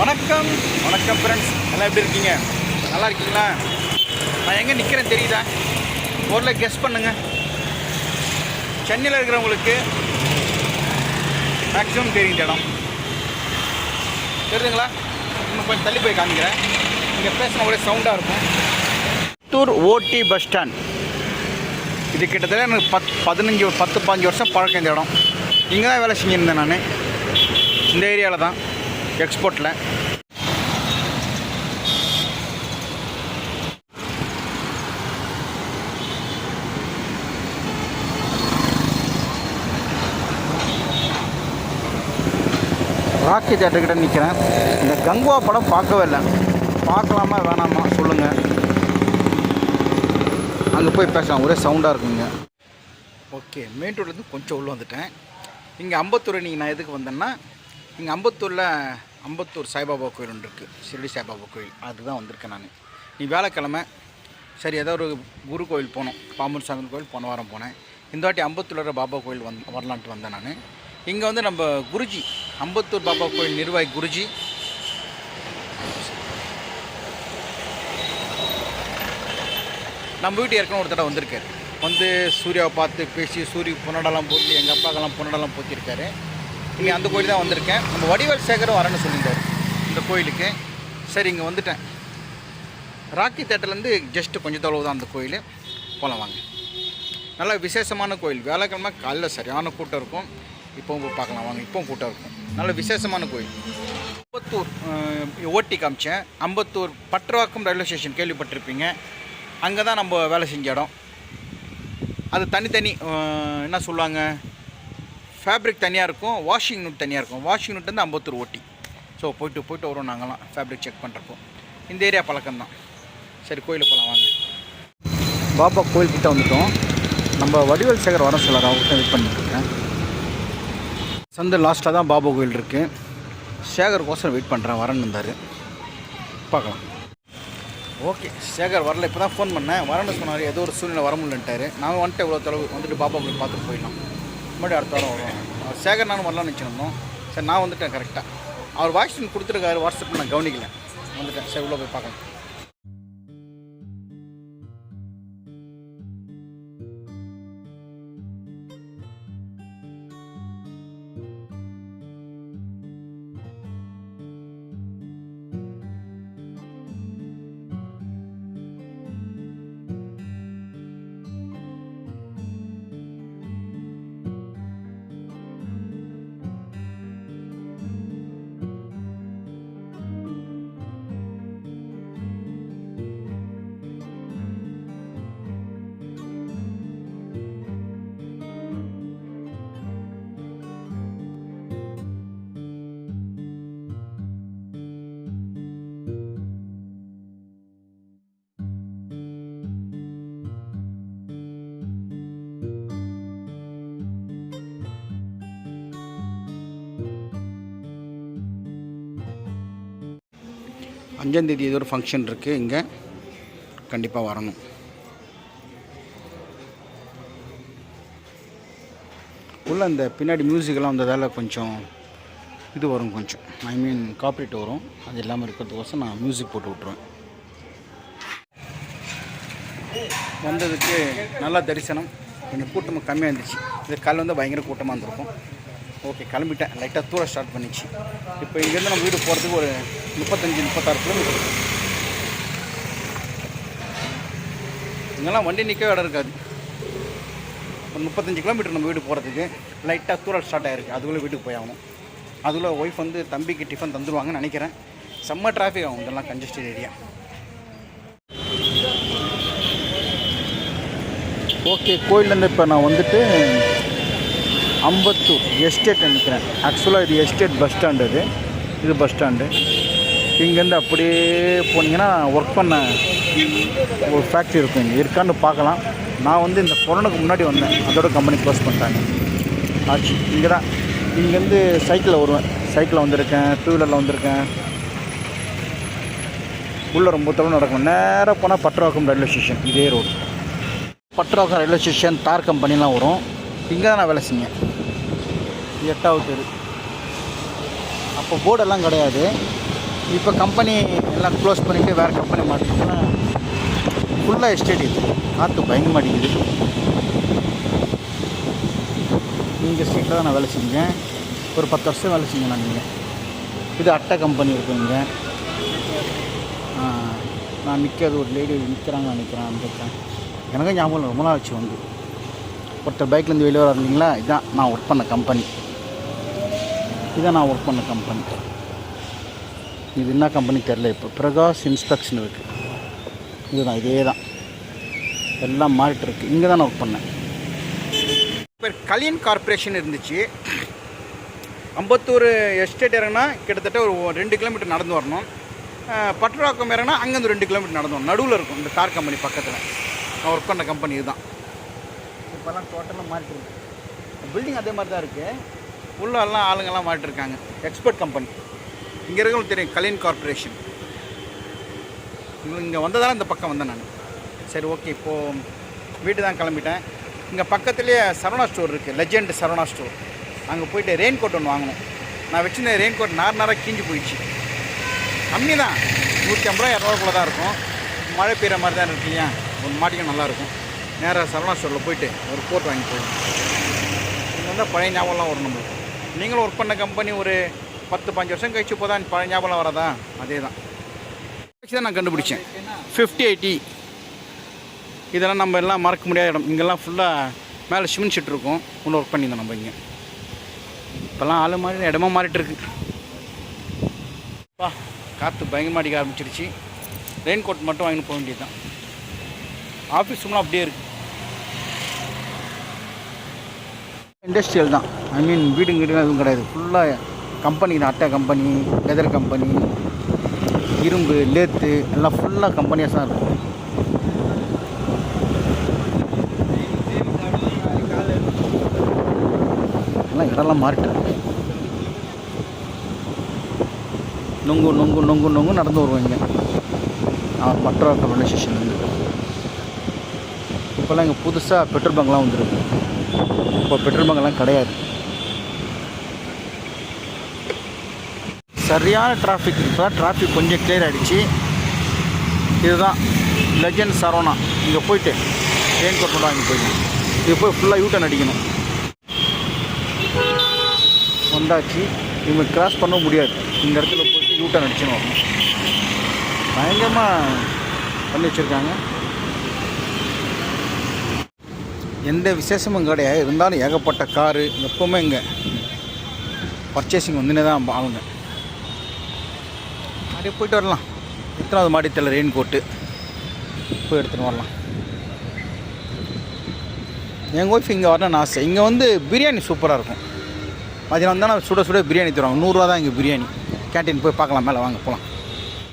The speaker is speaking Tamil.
வணக்கம். வணக்கம் ஃப்ரெண்ட்ஸ் எல்லாம் எப்படி இருக்கீங்க? நல்லா இருக்கீங்களா? நான் எங்கே நிற்கிறேன் தெரியுதா? ஊரில் கெஸ் பண்ணுங்க. சென்னையில் இருக்கிறவங்களுக்கு மேக்ஸிமம் தெரியும் இந்த இடம். தெரியுதுங்களா? இன்னும் கொஞ்சம் தள்ளி போய் காமிக்கிறேன். இங்கே பேசின ஒரே சவுண்டாக இருக்கும். புத்தூர் ஓடி பஸ் ஸ்டாண்ட் இது கிட்டத்தட்ட எனக்கு பத் பதினஞ்சு பத்து பாஞ்சு வருஷம் பழக்கம் இந்த இடம். இங்கே தான் வேலை செஞ்சுருந்தேன் நான். இந்த ஏரியாவில் தான். எக்ஸ்போர்ட்டில் ராக்கி தேட்டர்கிட்ட நிற்கிறேன் இந்த கங்குவா படம் பார்க்கவே இல்லை. பார்க்கலாமா வேணாமா? சொல்லுங்கள் அங்கே போய் பேசலாம். ஒரே சவுண்டாக இருக்குங்க. ஓகே மெயின் ரோட்லேருந்து கொஞ்சம் உள்ளே வந்துட்டேன். இங்கே அம்பத்தூர் நீங்கள் நான் எதுக்கு வந்தேன்னா இங்கே அம்பத்தூரில் அம்பத்தூர் சாய்பாபா கோயில் ஒன்று இருக்குது ஷிரடி சாய்பாபா கோயில். அதுதான் வந்திருக்கேன் நான். நீ வேலைக்கிழமை சரி ஏதோ ஒரு குரு கோயில் போனோம் பாம்பன் சாமி கோயில் போன வாரம் போனேன். இந்த வாட்டி அம்பத்தூரில் பாபா கோயில் வந் வரலான்ட்டு வந்தேன் நான். இங்கே வந்து நம்ம குருஜி அம்பத்தூர் பாபா கோயில் நிர்வாகி குருஜி. நம்ம வீட்டு ஏற்கனவே ஒரு தடவை வந்திருக்காரு. வந்து சூர்யாவை பார்த்து பேசி சூரிய பொன்னடெல்லாம் போட்டு எங்கள் அப்பாக்கெல்லாம் பொன்னடெல்லாம் போத்திருக்காரு. இங்கே அந்த கோயில் தான் வந்திருக்கேன். நம்ம வடிவேல் சேகரும் வரேன்னு சொல்லியிருந்தார். இந்த கோயிலுக்கு. சரி இங்கே வந்துட்டேன். ராக்கி தேட்டர்லேருந்து ஜஸ்ட்டு கொஞ்சம் தொலைவு தான் அந்த கோயில். போகலாம் வாங்க. நல்ல விசேஷமான கோயில். வேலைக்கிழமை காலைல சரியான கூட்டம் இருக்கும். இப்போவும் போய் பார்க்கலாம் வாங்க இப்போவும் கூட்டம் இருக்கும். நல்ல விசேஷமான கோயில். அம்பத்தூர் ஓட்டி காமிச்சேன். அம்பத்தூர் பட்ரவாக்கம் ரயில்வே ஸ்டேஷன் கேள்விப்பட்டிருப்பீங்க. அங்கே தான் நம்ம வேலை செஞ்ச இடம். அது தனித்தனி என்ன சொல்லுவாங்க? ஃபேப்ரிக் தனியாக இருக்கும் வாஷிங் நூட் தனியாக இருக்கும். வாஷிங் நூட் வந்து அம்பத்தூர் ஓட்டி. ஸோ போயிட்டு போயிட்டு வரும் நாங்களாம் ஃபேப்ரிக் செக் பண்ணுறப்போ இந்த ஏரியா பழக்கம் தான் சரி கோயிலுக்கு போகலாம் வாங்க. பாபா கோயில்கிட்ட வந்துட்டோம். நம்ம வடிவேல் சேகர் வர சொல்லார் அவர்கிட்ட வெயிட் பண்ணிட்டுருக்கேன் சந்து லாஸ்ட்டாக தான் பாபா கோயில் இருக்குது சேகர் கோசரம் வெயிட் பண்ணுறேன் வரேன்னு இருந்தார் பார்க்கலாம். ஓகே சேகர் வரல இப்போ தான் ஃபோன் பண்ணேன். வரன்னு சொன்னார் ஏதோ ஒரு சூழ்நிலை வர முடியலன்ட்டாரு. நான் வந்துட்டு இவ்வளோ தொலைவு வந்துட்டு பாபா கோயில் பார்த்துட்டு போயிடலாம் மறுபடியும் அடுத்த வாரம் வரும் அவர் சேகர் நானும் வரலாம்னு நினச்சிருந்தோம். சரி நான் வந்துட்டேன் கரெக்டாக அவர் வாட்ஸ்அப் கொடுத்துருக்காரு வாட்ஸ்அப் நான் கவனிக்கல. வந்துட்டேன். சரி உள்ளே போய் பார்க்கலாம். அஞ்சாந்தேதி ஏதோ ஒரு ஃபங்க்ஷன் இருக்குது இங்கே கண்டிப்பாக வரணும். உள்ள அந்த பின்னாடி மியூசிக்கெல்லாம் வந்ததால் கொஞ்சம் இது வரும் கொஞ்சம். ஐ மீன் காப்பரேட் வரும். அது இல்லாமல் இருக்கிறதுக்கோசம் நான் மியூசிக் போட்டு விட்ருவேன் வந்ததுக்கு நல்லா தரிசனம். கொஞ்சம் கூட்டமாக கம்மியாக இருந்துச்சு. இது காலையில் வந்து பயங்கர கூட்டமாக இருந்திருக்கும். ஓகே கிளம்பிட்டேன். லைட்டாக தூர ஸ்டார்ட் பண்ணிச்சு. இப்போ இங்கேருந்து நம்ம வீடு போகிறதுக்கு ஒரு முப்பத்தஞ்சு முப்பத்தாறு கிலோமீட்டர் இங்கெல்லாம் வண்டி நிற்கவே இடம் இருக்காது. ஒரு முப்பத்தஞ்சு கிலோமீட்டர் நம்ம வீடு போகிறதுக்கு லைட்டாக தூரம் ஸ்டார்ட் ஆகிருக்கு அதுக்குள்ளே வீட்டுக்கு போய் ஆகணும். அதுக்குள்ளே ஒய்ஃப் வந்து தம்பிக்கு டிஃபன் தந்துடுவாங்கன்னு நினைக்கிறேன். செம்ம டிராஃபிக் ஆகும். இதெல்லாம் கன்ஜஸ்டட் ஏரியா ஓகே கோயிலேருந்து இப்போ நான் வந்துட்டு அம்பத்தூர் எஸ்டேட் நினைக்கிறேன். ஆக்சுவலாக இது எஸ்டேட் பஸ் ஸ்டாண்டு இது இது பஸ் ஸ்டாண்டு இங்கேருந்து அப்படியே போனீங்கன்னா ஒர்க் பண்ண ஒரு ஃபேக்ட்ரி இருக்கும் இங்கே. இருக்கான்னு பார்க்கலாம். நான் வந்து இந்த கொரோனாக்கு முன்னாடி வந்தேன். அதோட கம்பெனி க்ளோஸ் பண்ணிட்டாங்க. ஆச்சு. இங்கே தான் இங்கேருந்து சைக்கிளில் வருவேன். சைக்கிளில் வந்திருக்கேன். டூ வீலரில் வந்திருக்கேன். உள்ளே ரொம்ப தொலைவு நடக்கும் நேராக போனால் பட்ரவாக்கம் ரயில்வே ஸ்டேஷன் இதே ரோடு பட்ராக்கம் ரயில்வே ஸ்டேஷன் தார் கம்பெனிலாம் வரும். இங்கே தான் நான் வேலை செஞ்சேன். எட்டாவது தெரு. அப்போ போர்டெல்லாம் கிடையாது. இப்போ கம்பெனி எல்லாம் க்ளோஸ் பண்ணிவிட்டு வேறு கம்பெனி மாட்டிக்கலாம் ஃபுல்லாக எஸ்டேட் இது. காற்று பயங்கர மாட்டேங்குது இந்த ஸ்ட்ரீட்டில் தான் நான் வேலை செஞ்சேன். ஒரு பத்து வருஷம் வேலை செஞ்சேன் நான் இங்கே. இது அட்டை கம்பெனி இருக்கும் இங்கே. நான் நிற்கிறது ஒரு லேடி நிற்கிறாங்க நிற்கிறேன் அந்த எனக்கும் ஞாபகம் ரொம்ப நாள் ஆச்சு வந்து. ஒருத்தர் பைக்லேருந்து வெளியே வர இருந்தீங்களா நான் ஒர்க் பண்ண கம்பெனி இதான் நான் ஒர்க் பண்ண கம்பெனி இது என்ன கம்பெனி தெரில இப்போ. பிரகாஷ் இன்ஸ்பெக்ஷன் இருக்குது இதுதான் இதே தான் எல்லாம் மாறிட்டு இருக்கு. இங்கே தான் நான் ஒர்க் பண்ணேன். இப்போ கலியன் கார்ப்பரேஷன் இருந்துச்சு. அம்பத்தூர் எஸ்டேட் இறங்கினா கிட்டத்தட்ட ஒரு ரெண்டு கிலோமீட்டர் நடந்து வரணும். அஹ் பட்டுவாக்கம் இறங்கினா அங்கேருந்து ரெண்டு கிலோமீட்டர் நடந்து வரணும். நடுவில் இருக்கும் இந்த கார் கம்பெனி பக்கத்தில். நான் ஒர்க் பண்ண கம்பெனி இதுதான். இப்போல்லாம் டோட்டலாக மாறிட்டு இருக்கு. பில்டிங் அதே மாதிரி தான் இருக்குது உள்ளெல்லாம் ஆளுங்கள்லாம் ஆளுங்கெல்லாம் மாறிட்டு எக்ஸ்பர்ட் கம்பெனி இங்கே இருக்கவங்களுக்கு தெரியும் கலியன் கார்ப்பரேஷன் இவங்க இங்கே வந்ததால இந்த பக்கம் வந்தேன் நான். சரி ஓகே இப்போது வீட்டு தான் கிளம்பிட்டேன். இங்கே பக்கத்துலேயே சரவணா ஸ்டோர் இருக்குது லெஜெண்ட் சரவணா ஸ்டோர் அங்கே போயிட்டு ரெயின் கோட் ஒன்று வாங்கணும். நான் வச்சுருந்த ரெயின் கோட் நார் நாராக கீஞ்சி போயிடுச்சு. கம்மி தான் நூற்றி ஐம்பது ரூபா இரநூறுக்குள்ள தான் இருக்கும். மழை பெய்கிற மாதிரி தான் இருக்கு இல்லையா? ஒன்று மாட்டிக்க நல்லாயிருக்கும் நேராக சரவணா ஸ்டோரில் போயிட்டு ஒரு கோட் வாங்கி போயிடும் இங்கே வந்தால் பழைய ஞாபகம்லாம் வரும் நம்மளுக்கு. நீங்களும் ஒர்க் பண்ண கம்பெனி ஒரு பத்து பாஞ்சு வருஷம் கழிச்சு போதான் பழைய ஞாபகம் வரதா அதே தான் தான் நான் கண்டுபிடிச்சேன். ஃபிஃப்டி எயிட்டி இதெல்லாம் நம்ம எல்லாம் மறக்க முடியாத இடம். இங்கெல்லாம் ஃபுல்லாக மேலே சிமெண்ட் ஷீட் இருக்கும். ஒன்று ஒர்க் பண்ணியிருந்தோம் நம்ம இங்கே. இப்போல்லாம் ஆள் மாறி இடமா மாறிட்டுருக்கு. பா காற்று பயங்கரமாக அடிக்க ஆரம்பிச்சிருச்சு. ரெயின் கோட் மட்டும் வாங்கிட்டு போக வேண்டியது தான் ஆஃபீஸ் ரூம்லாம் அப்படியே இருக்குது இண்டஸ்ட்ரியல் தான். ஐ மீன் வீடு வீடுங்க எதுவும் கிடையாது. ஃபுல்லாக கம்பெனி தான். அட்டை கம்பெனி லெதர் கம்பெனி இரும்பு லேத்து எல்லாம் ஃபுல்லாக கம்பெனியாக தான் இருக்கும். எல்லாம் இடம்லாம் மாறிட்டு. நொங்கு நொங்கு நொங்கு நொங்கு நடந்து வருவாங்க அவர் பட்ராக்கம் ரயில்வே ஸ்டேஷன்லேருந்து இப்போல்லாம் இங்கே புதுசாக பெட்ரோல் பங்க்லாம் வந்துருக்கு. இப்போ பெட்ரோல் பங்க்லாம் கிடையாது. சரியான டிராஃபிக் இப்போ டிராஃபிக் கொஞ்சம் கிளியர் ஆகிடுச்சு இதுதான் லெஜண்ட் சரவணா. இங்கே போயிட்டு ரெயின் கோட் வாங்கி போயிட்டு இது போய் ஃபுல்லாக யூட்டன் அடிக்கணும். வந்தாச்சு. இவங்க கிராஸ் பண்ண முடியாது. இந்த இடத்துல போயிட்டு யூட்டன் அடிச்சுன்னு வரணும் பயங்கரமாக பண்ணி வச்சுருக்காங்க. எந்த விசேஷமும் கிடையாது. இருந்தாலும் ஏகப்பட்ட காரு எப்போவுமே இங்கே பர்ச்சேசிங் வந்துனே தான் ஆகுங்க. அப்படியே போயிட்டு வரலாம். எத்தனாவது மாடி தெரியல ரெயின் கோட்டு போய் எடுத்துகிட்டு வரலாம். எங்கள் ஒய்ஃப் இங்கே வரணும்னு ஆசை. இங்கே வந்து பிரியாணி சூப்பராக இருக்கும். மதியம் வந்தால் சுட சுட பிரியாணி தருவாங்க. நூறுரூவா தான் இங்கே பிரியாணி. கேன்டீன் போய் பார்க்கலாம். மேலே வாங்க போகலாம்